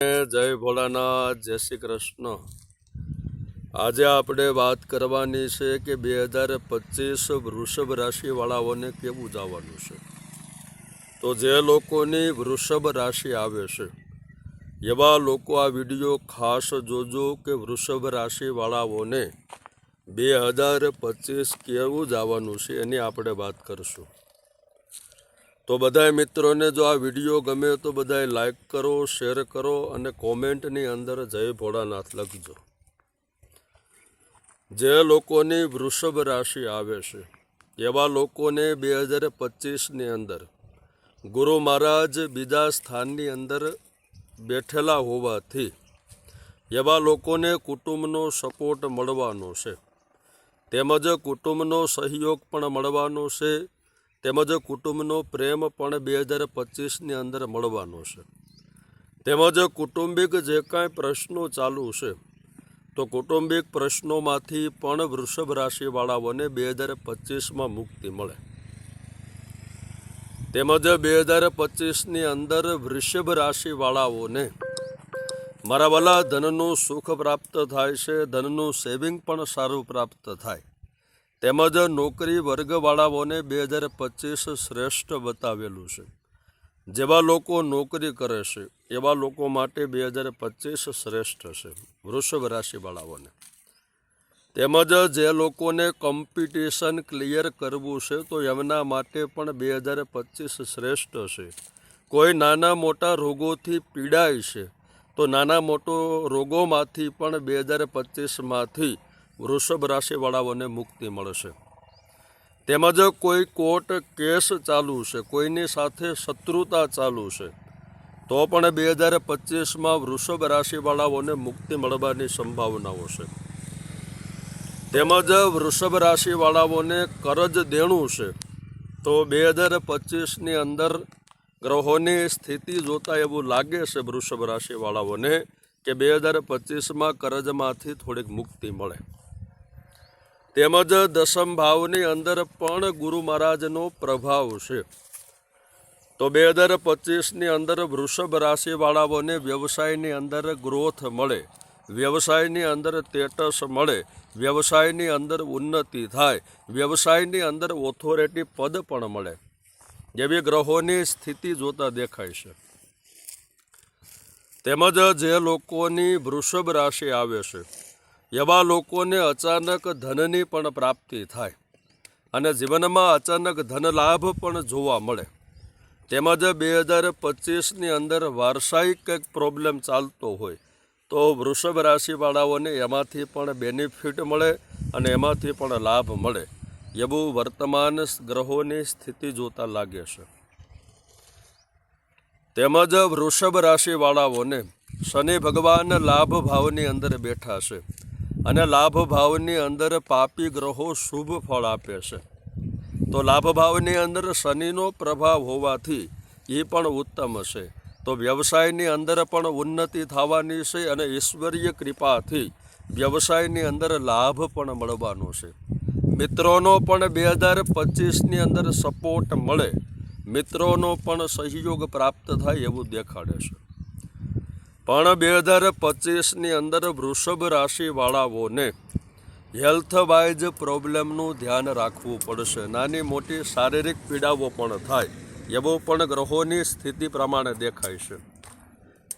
જય ભોળાનાથ, જય શ્રી કૃષ્ણ. આજે આપણે વાત કરવાની છે કે બે હજાર પચીસ વૃષભ રાશિવાળાઓને કેવું જવાનું છે. તો જે લોકોની વૃષભ રાશિ આવે છે, એવા લોકો આ વીડિયો ખાસ જોજો કે વૃષભ રાશિવાળાઓને બે હજાર પચીસ કેવું જવાનું છે એની આપણે વાત કરશું. તો બધાય મિત્રોને જો આ વીડિયો ગમે તો બધાય લાઈક કરો શેર કરો અને કોમેન્ટની અંદર જય ભોળાનાથ લખજો. જે લોકોની વૃષભ રાશિ આવે છે, એવા લોકોને બે હજાર પચીસની અંદર ગુરુ મહારાજ બીજા સ્થાનની અંદર બેઠેલા હોવાથી એવા લોકોને કુટુંબનો સપોર્ટ મળવાનો છે. તેમજ કુટુંબનો સહયોગ પણ મળવાનો છે. તેમજ કુટુંબનો પ્રેમ પણ બે હજાર પચીસની અંદર મળવાનો છે. તેમજ કુટુંબિક જે કાંઈ પ્રશ્નો ચાલુ છે, તો કુટુંબિક પ્રશ્નોમાંથી પણ વૃષભ રાશિવાળાઓને બે હજાર પચીસમાં મુક્તિ મળે. તેમજ બે હજાર પચીસની અંદર વૃષભ રાશિવાળાઓને મારા વાલા ધનનું સુખ પ્રાપ્ત થાય છે, ધનનું સેવિંગ પણ સારું પ્રાપ્ત થાય. તેમજ નોકરી વર્ગવાળાઓને બે હજાર પચીસ શ્રેષ્ઠ બતાવેલું છે. જેવા લોકો નોકરી કરે છે, એવા લોકો માટે બે હજાર પચીસ શ્રેષ્ઠ છે, વૃષભ રાશિવાળાઓને. તેમજ જે લોકોને કોમ્પિટિશન ક્લિયર કરવું છે, તો એમના માટે પણ બે હજાર પચીસ શ્રેષ્ઠ છે. કોઈ નાના મોટા રોગોથી પીડાય છે, તો નાના મોટો રોગોમાંથી પણ બે હજાર પચીસમાંથી વૃષભ રાશિવાળાઓને મુક્તિ મળશે. તેમજ કોઈ કોર્ટ કેસ ચાલુ છે, કોઈની સાથે શત્રુતા ચાલુ છે, તો પણ બે હજાર પચીસમાં વૃષભ રાશિવાળાઓને મુક્તિ મળવાની સંભાવનાઓ છે. તેમજ વૃષભ રાશિવાળાઓને કરજ દેણું છે, તો બે હજાર પચીસની અંદર ગ્રહોની સ્થિતિ જોતાં એવું લાગે છે વૃષભ રાશિવાળાઓને કે બે હજાર પચીસમાં કરજમાંથી થોડીક મુક્તિ મળે. તેમજ દસમ ભાવની અંદર પણ ગુરુ મહારાજનો પ્રભાવ છે. તો બે હજાર પચીસની અંદર વૃષભ રાશિવાળાઓને વ્યવસાયની અંદર ગ્રોથ મળે, વ્યવસાયની અંદર સ્ટેટસ મળે, વ્યવસાયની અંદર ઉન્નતિ થાય, વ્યવસાયની અંદર ઓથોરિટી પદ પણ મળે. જેવી ગ્રહોની સ્થિતિ જોતા દેખાય છે. તેમજ જે લોકોની વૃષભ રાશિ આવે છે એવા લોકોને અચાનક ધનની પણ પ્રાપ્તિ થાય અને જીવનમાં અચાનક ધન લાભ પણ જોવા મળે. તેમજ બે હજાર પચીસની અંદર વારસાઈક કંઈક પ્રોબ્લેમ ચાલતો હોય તો વૃષભ રાશિવાળાઓને એમાંથી પણ બેનિફિટ મળે અને એમાંથી પણ લાભ મળે એવું વર્તમાન ગ્રહોની સ્થિતિ જોતા લાગે છે. તેમજ વૃષભ રાશિવાળાઓને શનિ ભગવાન લાભ ભાવની અંદર બેઠા છે. અને લાભ ભાવની અંદર પાપી ગ્રહો શુભ ફળ આપે છે. તો લાભ ભાવની અંદર શનિનો પ્રભાવ હોવાથી એ પણ ઉત્તમ છે. તો વ્યવસાયની અંદર પણ ઉન્નતિ થવાની છે અને ઈશ્વરીય કૃપાથી વ્યવસાયની અંદર લાભ પણ મળવાનો છે. મિત્રોનો પણ બે હજાર પચીસની અંદર સપોર્ટ મળે. મિત્રોનો પણ સહયોગ પ્રાપ્ત થાય એવું દેખાડે છે. પણ બે હજાર પચીસની અંદર વૃષભ રાશિવાળાઓને હેલ્થ વાઇઝ પ્રોબ્લેમનું ધ્યાન રાખવું પડશે. નાની મોટી શારીરિક પીડાઓ પણ થાય, એવો પણ ગ્રહોની સ્થિતિ પ્રમાણે દેખાય છે.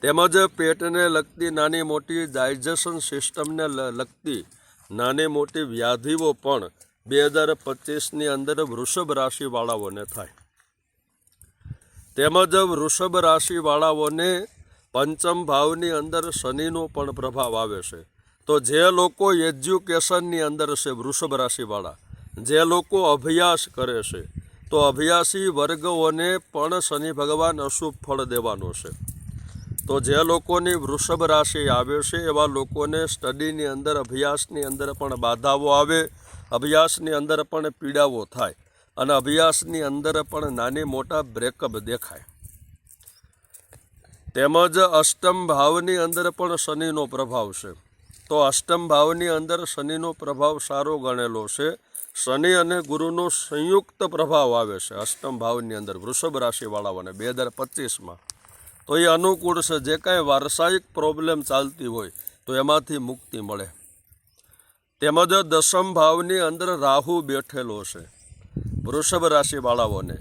તેમજ પેટને લગતી નાની મોટી ડાયજેશન સિસ્ટમને લગતી નાની મોટી વ્યાધિઓ પણ બે હજાર પચીસની અંદર વૃષભ રાશિવાળાઓને થાય. તેમજ વૃષભ રાશિવાળાઓને પંચમ ભાવની અંદર શનિનો પણ પ્રભાવ આવે છે. તો જે લોકો એજ્યુકેશનની અંદર છે વૃષભ રાશિવાળા, જે લોકો અભ્યાસ કરે છે, તો અભ્યાસી વર્ગોને પણ શનિ ભગવાન અશુભ ફળ દેવાનો છે. તો જે લોકોની વૃષભ રાશિ આવે છે, એવા લોકોને સ્ટડીની અંદર, અભ્યાસની અંદર પણ બાધાઓ આવે, અભ્યાસની અંદર પણ પીડાઓ થાય, અને અભ્યાસની અંદર પણ નાની મોટા બ્રેકઅપ દેખાય. તેમજ અષ્ટમ ભાવની અંદર પણ શનિનો પ્રભાવ છે. તો અષ્ટમ ભાવની અંદર શનિનો પ્રભાવ સારો ગણેલો છે. શનિ અને ગુરુનો સંયુક્ત પ્રભાવ આવે છે અષ્ટમ ભાવની અંદર વૃષભ રાશિવાળાઓને બે હજાર પચીસમાં. તો એ અનુકૂળ છે, જે કાંઈ વારસાયિક પ્રોબ્લેમ ચાલતી હોય તો એમાંથી મુક્તિ મળે. તેમજ દસમ ભાવની અંદર રાહુ બેઠેલો છે વૃષભ રાશિવાળાઓને.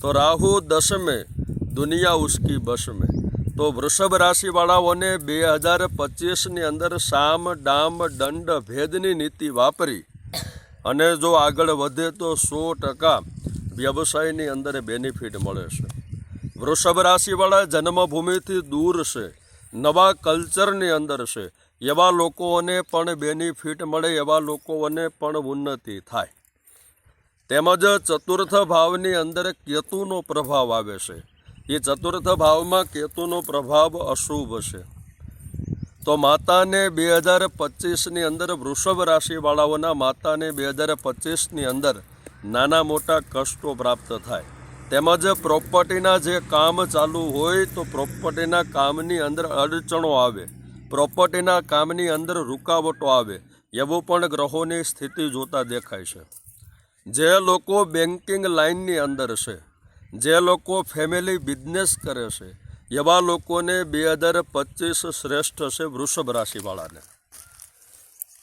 તો રાહુ દસમે, દુનિયા ઉસકી બસમે. તો વૃષભ રાશિવાળાઓને બે હજાર પચીસની અંદર સામ, ડામ, દંડ, ભેદની નીતિ વાપરી. અને જો આગળ વધે તો સો ટકા વ્યવસાયની અંદર બેનિફિટ મળે છે. વૃષભ રાશિવાળા જન્મભૂમિથી દૂર છે. નવા કલ્ચરની અંદર છે. એવા લોકોને પણ બેનિફિટ મળે, એવા લોકોને પણ ઉન્નતિ થાય. તેમજ ચતુર્થ ભાવની અંદર કેતુનો પ્રભાવ આવે છે. એ ચતુર્થ ભાવમાં કેતુનો પ્રભાવ અશુભ છે. તો માતાને બે હજાર પચીસની અંદર વૃષભ રાશિવાળાઓના માતાને બે હજાર પચીસની અંદર નાના મોટા કષ્ટો પ્રાપ્ત થાય. તેમજ પ્રોપર્ટીના જે કામ ચાલુ હોય તો પ્રોપર્ટીના કામની અંદર અડચણો આવે. પ્રોપર્ટીના કામની અંદર રૂકાવટો આવે. એવું પણ ગ્રહોની સ્થિતિ જોતા દેખાય છે. જે લોકો બેન્કિંગ લાઇનની અંદર છે. જે લોકો ફેમિલી બિઝનેસ કરે છે, એવા લોકોને બે હજાર પચીસ શ્રેષ્ઠ છે વૃષભ રાશિવાળાને.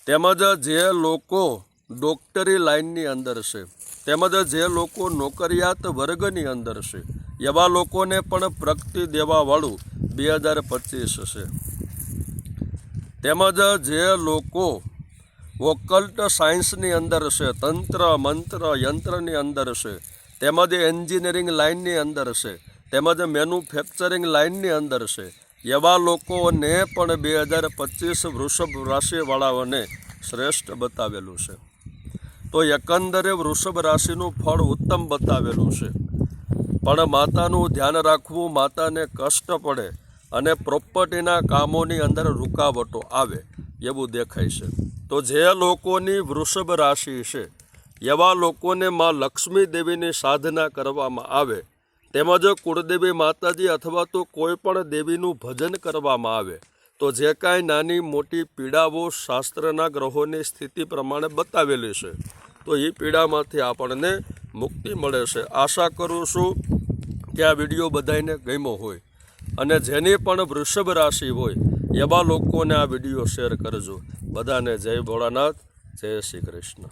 તેમજ જે લોકો ડોક્ટરી લાઇનની અંદર છે, તેમજ જે લોકો નોકરિયાત વર્ગની અંદર છે, એવા લોકોને પણ પ્રગતિ દેવાવાળું બે હજાર પચીસ છે. તેમજ જે લોકો ઓકલ્ટ સાયન્સની અંદર છે, તંત્ર મંત્ર યંત્રની અંદર છે તેમજ એન્જિનિયરિંગ લાઇનની અંદર છે, તેમજ મેન્યુફેક્ચરિંગ લાઇનની અંદર છે. એવા લોકોને પણ બે હજાર પચીસ વૃષભ રાશિવાળાઓને શ્રેષ્ઠ બતાવેલું છે. તો એકંદરે વૃષભ રાશિનું ફળ ઉત્તમ બતાવેલું છે. પણ માતાનું ધ્યાન રાખવું માતાને કષ્ટ પડે અને પ્રોપર્ટીના કામોની અંદર રૂકાવટો આવે એવું દેખાય છે. તો જે લોકોની વૃષભ રાશિ છે એવા લોકોને માં લક્ષ્મી દેવીની સાધના કરવામાં આવે, તેમજ કુળદેવી માતાજી અથવા તો કોઈ પણ દેવીનું ભજન કરવામાં આવે, તો જે કાંઈ નાની મોટી પીડાઓ શાસ્ત્રના ગ્રહોની સ્થિતિ પ્રમાણે બતાવેલી છે, તો એ પીડામાંથી આપણને મુક્તિ મળે છે. આશા કરું છું કે આ વીડિયો બધાને ગમ્યો હોય અને જેની પણ વૃષભ રાશિ હોય, એવા લોકોને આ વીડિયો શેર કરજો. બધાને જય ભોળાનાથ, જય શ્રી કૃષ્ણ.